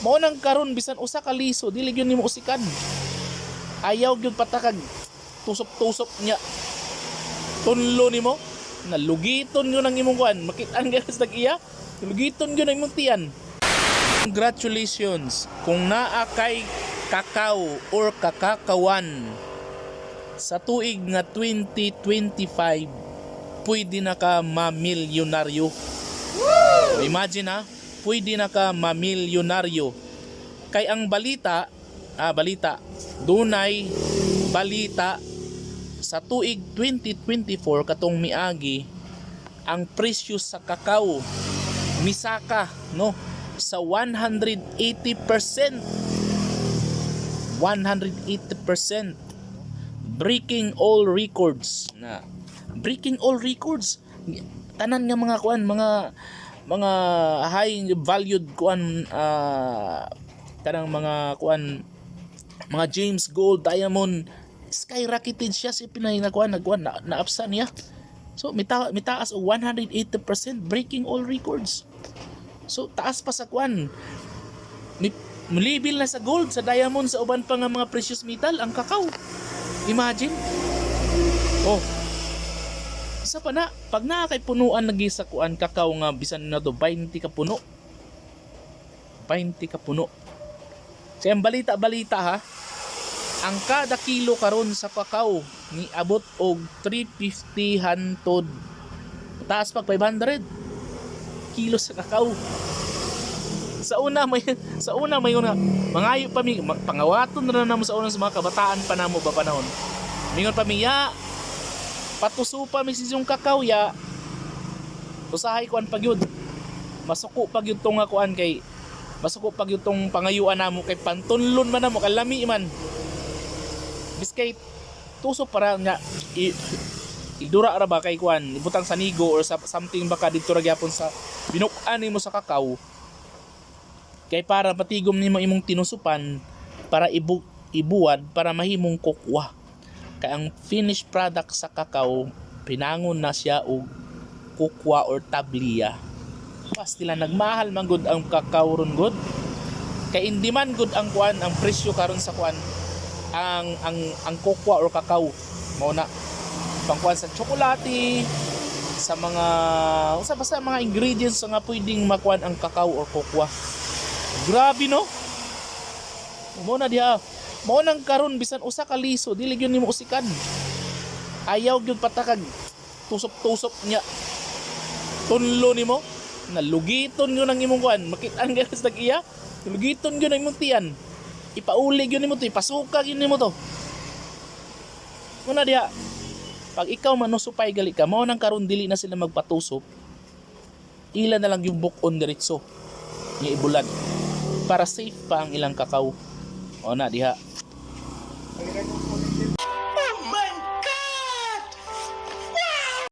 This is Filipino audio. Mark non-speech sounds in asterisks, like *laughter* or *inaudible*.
Mao nang karon bisan usa ka liso dili gyud nimo usikan. Ayaw gyud patakag tusop-tusop niya. Tunlo nimo. Nalugiton yun ang imong kuan. Makitaan ka sa iya lugiton yun ang imong tiyan. Congratulations. Kung naa kay kakao or kakakawan sa tuig nga 2025 pwede na ka mamilyonaryo. Imagine ha pwede na ka mamilyonaryo. Kay ang balita ah balita dunay balita sa tuig 2024 katong miagi ang presyo sa kakao misaka no sa 180% 180% breaking all records. Na. Breaking all records. Tanan nga mga kuan mga mga high valued kuan ah kanang mga kuan mga James Gold Diamond skyrocketed siya si Pinay na kuan nagkuan na, naapsa niya. So mita, mitaas og 180% breaking all records. So taas pa sa kuan. Ni na sa gold sa diamond sa uban pa nga mga precious metal ang kakao. Imagine. Oh isa pa na pag naa kay punuan lagi sa kuan kakao nga bisan na to 20 ka puno. 20 ka puno. Kaya ang balita balita ha? Ang kada kilo karon sa kakao ni abot og 350 hantod. Taas pag 500 kilo sa kakao sa una may *laughs* sa una may una mangayo pa mi pangawaton na namo sa una sa mga kabataan pa namo ba panahon. Mingon pa mi patuso pa mi si yung kakao ya usahay kuan pagyud. Masuko pagyud tong kuan kay masuko pagyud tong pangayuan namo kay pantunlon man namo kalami man. Biskay tuso para nga i, idura ra ba kay kuan? Ibutang sa nigo or sa something baka dito ra gyapon sa binukan nimo sa kakao kay para patigom nimo imong tinusupan para ibu ibuwad para mahimong kokwa kay ang finished product sa kakao pinangon na siya og kokwa or tabliya. Pas nila nagmahal man gud ang kakao ron gud. Kay hindi man gud ang kuan ang presyo karon sa kuan ang ang ang kokwa or kakao. Mao na. Pangkuan sa tsokolate sa mga usa basta mga ingredients nga pwedeng makuan ang kakao or kokwa grabe no? Mo na diha mao nang karon bisan usa ka liso dili gyud nimo usikan. Ayaw gyud patakag. Tusop-tusop niya. Tunlo nimo. Nalugiton yun ang imong kuan. Makitaan ka sa iya lugiton yun ang imong tiyan. Ipauli yun nimo to ipasuka yun nimo to. Muna diha pag ikaw manusupay gali ka mao nang karon dili na sila magpatusop ila na lang yung bukon diretso. Nga ibulag para safe pa ang ilang kakao. O na diha এরকম